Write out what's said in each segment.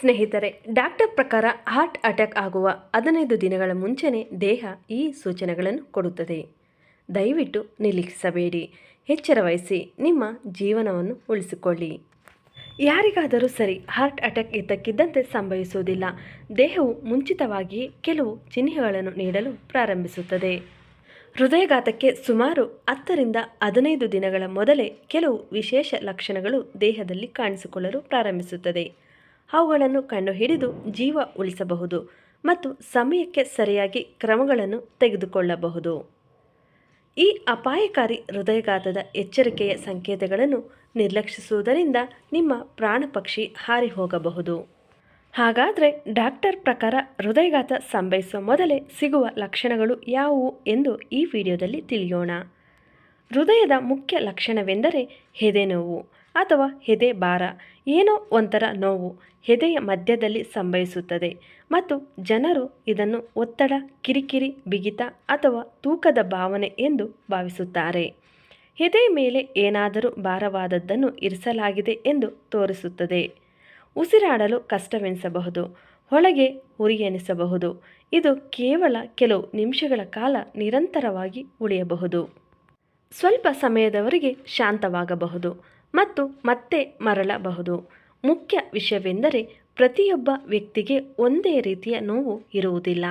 ಸ್ನೇಹಿತರೆ, ಡಾಕ್ಟರ್ ಪ್ರಕಾರ heart attack ಆಗುವ ಹದಿನೈದು ದಿನಗಳ ಮುಂಚೆನೇ ದೇಹ ಈ ಸೂಚನೆಗಳನ್ನು ಕೊಡುತ್ತದೆ. ದಯವಿಟ್ಟು ನಿರೀಕ್ಷಿಸಬೇಡಿ. ಎಚ್ಚರ ವಹಿಸಿ ನಿಮ್ಮ ಜೀವನವನ್ನು ಉಳಿಸಿಕೊಳ್ಳಿ. ಯಾರಿಗಾದರೂ ಸರಿ ಹಾರ್ಟ್ ಅಟ್ಯಾಕ್ ಇದ್ದಕ್ಕಿದ್ದಂತೆ ಸಂಭವಿಸುವುದಿಲ್ಲ. ದೇಹವು ಮುಂಚಿತವಾಗಿಯೇ ಕೆಲವು ಚಿಹ್ನೆಗಳನ್ನು ನೀಡಲು ಪ್ರಾರಂಭಿಸುತ್ತದೆ. ಹೃದಯಘಾತಕ್ಕೆ ಸುಮಾರು ಹತ್ತರಿಂದ ಹದಿನೈದು ದಿನಗಳ ಮೊದಲೇ ಕೆಲವು ವಿಶೇಷ ಲಕ್ಷಣಗಳು ದೇಹದಲ್ಲಿ ಕಾಣಿಸಿಕೊಳ್ಳಲು ಪ್ರಾರಂಭಿಸುತ್ತದೆ. ಅವುಗಳನ್ನು ಕಂಡುಹಿಡಿದು ಜೀವ ಉಳಿಸಬಹುದು ಮತ್ತು ಸಮಯಕ್ಕೆ ಸರಿಯಾಗಿ ಕ್ರಮಗಳನ್ನು ತೆಗೆದುಕೊಳ್ಳಬಹುದು. ಈ ಅಪಾಯಕಾರಿ ಹೃದಯಘಾತದ ಎಚ್ಚರಿಕೆಯ ಸಂಕೇತಗಳನ್ನು ನಿರ್ಲಕ್ಷಿಸುವುದರಿಂದ ನಿಮ್ಮ ಪ್ರಾಣ ಪಕ್ಷಿ ಹಾರಿ ಹೋಗಬಹುದು ಹಾಗಾದರೆ ಡಾಕ್ಟರ್ ಪ್ರಕಾರ ಹೃದಯಘಾತ ಸಂಭವಿಸುವ ಮೊದಲೇ ಸಿಗುವ ಲಕ್ಷಣಗಳು ಯಾವುವು ಎಂದು ಈ ವಿಡಿಯೋದಲ್ಲಿ ತಿಳಿಯೋಣ. ಹೃದಯದ ಮುಖ್ಯ ಲಕ್ಷಣವೆಂದರೆ ಹೆದೆನೋವು. ನೋವು ಅಥವಾ ಹೆದೆ ಭಾರ, ಏನೋ ಒಂಥರ ನೋವು ಹೆದೆಯ ಮಧ್ಯದಲ್ಲಿ ಸಂಭವಿಸುತ್ತದೆ. ಮತ್ತು ಜನರು ಇದನ್ನು ಒತ್ತಡ, ಕಿರಿಕಿರಿ, ಬಿಗಿತ ಅಥವಾ ತೂಕದ ಭಾವನೆ ಎಂದು ಭಾವಿಸುತ್ತಾರೆ. ಹೆದೆ ಮೇಲೆ ಏನಾದರೂ ಭಾರವಾದದ್ದನ್ನು ಇರಿಸಲಾಗಿದೆ ಎಂದು ತೋರಿಸುತ್ತದೆ. ಉಸಿರಾಡಲು ಕಷ್ಟವೆನಿಸಬಹುದು ಒಳಗೆ ಉರಿಯನಿಸಬಹುದು. ಇದು ಕೇವಲ ಕೆಲವು ನಿಮಿಷಗಳ ಕಾಲ ನಿರಂತರವಾಗಿ ಉಳಿಯಬಹುದು. ಸ್ವಲ್ಪ ಸಮಯದವರೆಗೆ ಶಾಂತವಾಗಬಹುದು. ಮತ್ತು ಮತ್ತೆ ಮರಳಬಹುದು. ಮುಖ್ಯ ವಿಷಯವೆಂದರೆ ಪ್ರತಿಯೊಬ್ಬ ವ್ಯಕ್ತಿಗೆ ಒಂದೇ ರೀತಿಯ ನೋವು ಇರುವುದಿಲ್ಲ.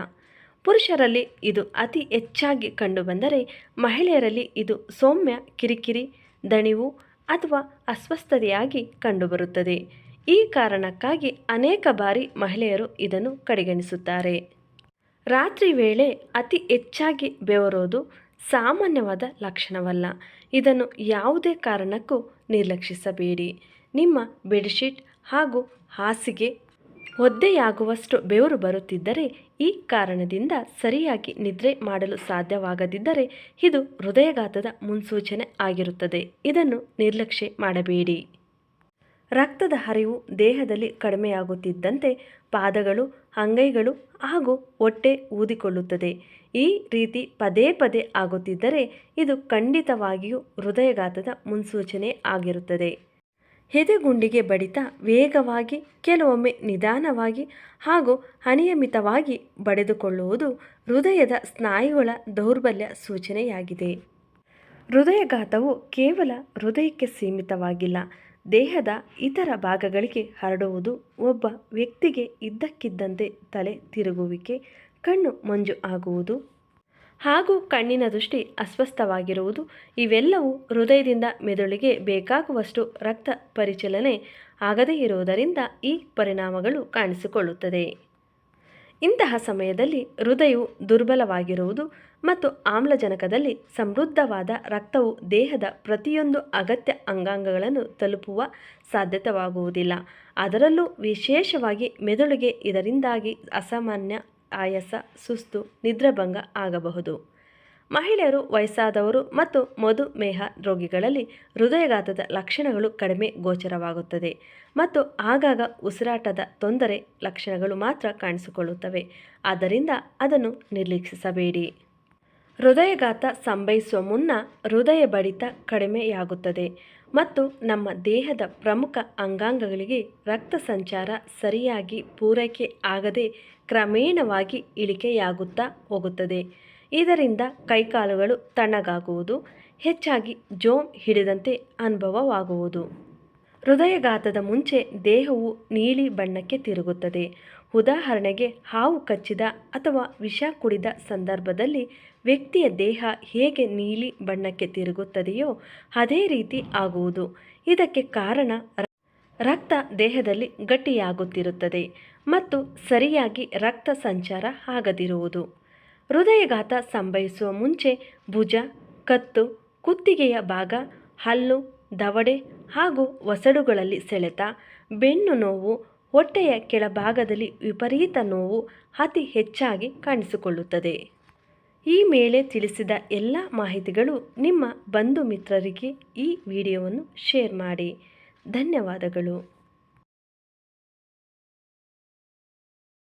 ಪುರುಷರಲ್ಲಿ ಇದು ಅತಿ ಹೆಚ್ಚಾಗಿ ಕಂಡುಬಂದರೆ ಮಹಿಳೆಯರಲ್ಲಿ ಇದು ಸೌಮ್ಯ, ಕಿರಿಕಿರಿ, ದಣಿವು ಅಥವಾ ಅಸ್ವಸ್ಥತೆಯಾಗಿ ಕಂಡುಬರುತ್ತದೆ. ಈ ಕಾರಣಕ್ಕಾಗಿ ಅನೇಕ ಬಾರಿ ಮಹಿಳೆಯರು ಇದನ್ನು ಕಡೆಗಣಿಸುತ್ತಾರೆ. ರಾತ್ರಿ ವೇಳೆ ಅತಿ ಹೆಚ್ಚಾಗಿ ಬೆವರೋದು ಸಾಮಾನ್ಯವಾದ ಲಕ್ಷಣವಲ್ಲ. ಇದನ್ನು ಯಾವುದೇ ಕಾರಣಕ್ಕೂ ನಿರ್ಲಕ್ಷಿಸಬೇಡಿ. ನಿಮ್ಮ ಬೆಡ್ಶೀಟ್ ಹಾಗೂ ಹಾಸಿಗೆ ಒದ್ದೆಯಾಗುವಷ್ಟು ಬೆವರು ಬರುತ್ತಿದ್ದರೆ ಈ ಕಾರಣದಿಂದ ಸರಿಯಾಗಿ ನಿದ್ರೆ ಮಾಡಲು ಸಾಧ್ಯವಾಗದಿದ್ದರೆ ಇದು ಹೃದಯಘಾತದ ಮುನ್ಸೂಚನೆ ಆಗಿರುತ್ತದೆ. ಇದನ್ನು ನಿರ್ಲಕ್ಷ್ಯ ಮಾಡಬೇಡಿ. ರಕ್ತದ ಹರಿವು ದೇಹದಲ್ಲಿ ಕಡಿಮೆಯಾಗುತ್ತಿದ್ದಂತೆ ಪಾದಗಳು, ಅಂಗೈಗಳು ಹಾಗೂ ಹೊಟ್ಟೆ ಊದಿಕೊಳ್ಳುತ್ತದೆ. ಈ ರೀತಿ ಪದೇ ಪದೇ ಆಗುತ್ತಿದ್ದರೆ ಇದು ಖಂಡಿತವಾಗಿಯೂ ಹೃದಯಘಾತದ ಮುನ್ಸೂಚನೆ ಆಗಿರುತ್ತದೆ. ಎದೆಗುಂಡಿಗೆ ಬಡಿತ ವೇಗವಾಗಿ, ಕೆಲವೊಮ್ಮೆ ನಿಧಾನವಾಗಿ ಹಾಗೂ ಅನಿಯಮಿತವಾಗಿ ಬಡಿದುಕೊಳ್ಳುವುದು ಹೃದಯದ ಸ್ನಾಯುಗಳ ದೌರ್ಬಲ್ಯ ಸೂಚನೆಯಾಗಿದೆ. ಹೃದಯಘಾತವು ಕೇವಲ ಹೃದಯಕ್ಕೆ ಸೀಮಿತವಾಗಿಲ್ಲ. ದೇಹದ ಇತರ ಭಾಗಗಳಿಗೆ ಹರಡುವುದು ಒಬ್ಬ ವ್ಯಕ್ತಿಗೆ ಇದ್ದಕ್ಕಿದ್ದಂತೆ ತಲೆ ತಿರುಗುವಿಕೆ, ಕಣ್ಣು ಮಂಜು ಆಗುವುದು ಹಾಗೂ ಕಣ್ಣಿನ ದೃಷ್ಟಿ ಅಸ್ವಸ್ಥವಾಗಿರುವುದು. ಇವೆಲ್ಲವೂ ಹೃದಯದಿಂದ ಮೆದುಳಿಗೆ ಬೇಕಾಗುವಷ್ಟು ರಕ್ತ ಪರಿಚಲನೆ ಆಗದೇ ಇರುವುದರಿಂದ ಈ ಪರಿಣಾಮಗಳು ಕಾಣಿಸಿಕೊಳ್ಳುತ್ತದೆ. ಇಂತಹ ಸಮಯದಲ್ಲಿ ಹೃದಯವು ದುರ್ಬಲವಾಗಿರುವುದು ಮತ್ತು ಆಮ್ಲಜನಕದಲ್ಲಿ ಸಮೃದ್ಧವಾದ ರಕ್ತವು ದೇಹದ ಪ್ರತಿಯೊಂದು ಅಗತ್ಯ ಅಂಗಾಂಗಗಳನ್ನು ತಲುಪುವ ಸಾಧ್ಯತೆವಾಗುವುದಿಲ್ಲ. ಅದರಲ್ಲೂ ವಿಶೇಷವಾಗಿ ಮೆದುಳಿಗೆ ಇದರಿಂದಾಗಿ ಅಸಾಮಾನ್ಯ ಆಯಾಸ, ಸುಸ್ತು, ನಿದ್ರಾಭಂಗ ಆಗಬಹುದು. ಮಹಿಳೆಯರು, ವಯಸ್ಸಾದವರು ಮತ್ತು ಮಧುಮೇಹ ರೋಗಿಗಳಲ್ಲಿ ಹೃದಯಘಾತದ ಲಕ್ಷಣಗಳು ಕಡಿಮೆ ಗೋಚರವಾಗುತ್ತದೆ ಮತ್ತು ಆಗಾಗ ಉಸಿರಾಟದ ತೊಂದರೆ ಲಕ್ಷಣಗಳು ಮಾತ್ರ ಕಾಣಿಸಿಕೊಳ್ಳುತ್ತವೆ. ಆದ್ದರಿಂದ ಅದನ್ನು ನಿರ್ಲಕ್ಷಿಸಬೇಡಿ. ಹೃದಯಘಾತ ಸಂಭವಿಸುವ ಮುನ್ನ ಹೃದಯ ಬಡಿತ ಕಡಿಮೆಯಾಗುತ್ತದೆ ಮತ್ತು ನಮ್ಮ ದೇಹದ ಪ್ರಮುಖ ಅಂಗಾಂಗಗಳಿಗೆ ರಕ್ತ ಸಂಚಾರ ಸರಿಯಾಗಿ ಪೂರೈಕೆ ಆಗದೆ ಕ್ರಮೇಣವಾಗಿ ಇಳಿಕೆಯಾಗುತ್ತಾ ಹೋಗುತ್ತದೆ. ಇದರಿಂದ ಕೈಕಾಲುಗಳು ತಣ್ಣಗಾಗುವುದು, ಹೆಚ್ಚಾಗಿ ಜೋಮ್ ಹಿಡಿದಂತೆ ಅನುಭವವಾಗುವುದು. ಹೃದಯಘಾತದ ಮುಂಚೆ ದೇಹವು ನೀಲಿ ಬಣ್ಣಕ್ಕೆ ತಿರುಗುತ್ತದೆ. ಉದಾಹರಣೆಗೆ ಹಾವು ಕಚ್ಚಿದ ಅಥವಾ ವಿಷ ಕುಡಿದ ಸಂದರ್ಭದಲ್ಲಿ ವ್ಯಕ್ತಿಯ ದೇಹ ಹೇಗೆ ನೀಲಿ ಬಣ್ಣಕ್ಕೆ ತಿರುಗುತ್ತದೆಯೋ ಅದೇ ರೀತಿ ಆಗುವುದು. ಇದಕ್ಕೆ ಕಾರಣ ರಕ್ತ ದೇಹದಲ್ಲಿ ಗಟ್ಟಿಯಾಗುತ್ತಿರುತ್ತದೆ ಮತ್ತು ಸರಿಯಾಗಿ ರಕ್ತ ಸಂಚಾರ ಆಗದಿರುವುದು. ಹೃದಯಘಾತ ಸಂಭವಿಸುವ ಮುಂಚೆ ಭುಜ, ಕತ್ತು, ಕುತ್ತಿಗೆಯ ಭಾಗ, ಹಲ್ಲು, ದವಡೆ ಹಾಗೂ ಒಸಡುಗಳಲ್ಲಿ ಸೆಳೆತ, ಬೆನ್ನು ನೋವು, ಹೊಟ್ಟೆಯ ಕೆಳಭಾಗದಲ್ಲಿ ವಿಪರೀತ ನೋವು ಅತಿ ಹೆಚ್ಚಾಗಿ ಕಾಣಿಸಿಕೊಳ್ಳುತ್ತದೆ. ಈ ಮೇಲೆ ತಿಳಿಸಿದ ಎಲ್ಲ ಮಾಹಿತಿಗಳು ನಿಮ್ಮ ಬಂಧು ಮಿತ್ರರಿಗೆ ಈ ವಿಡಿಯೋವನ್ನು ಶೇರ್ ಮಾಡಿ. ಧನ್ಯವಾದಗಳು.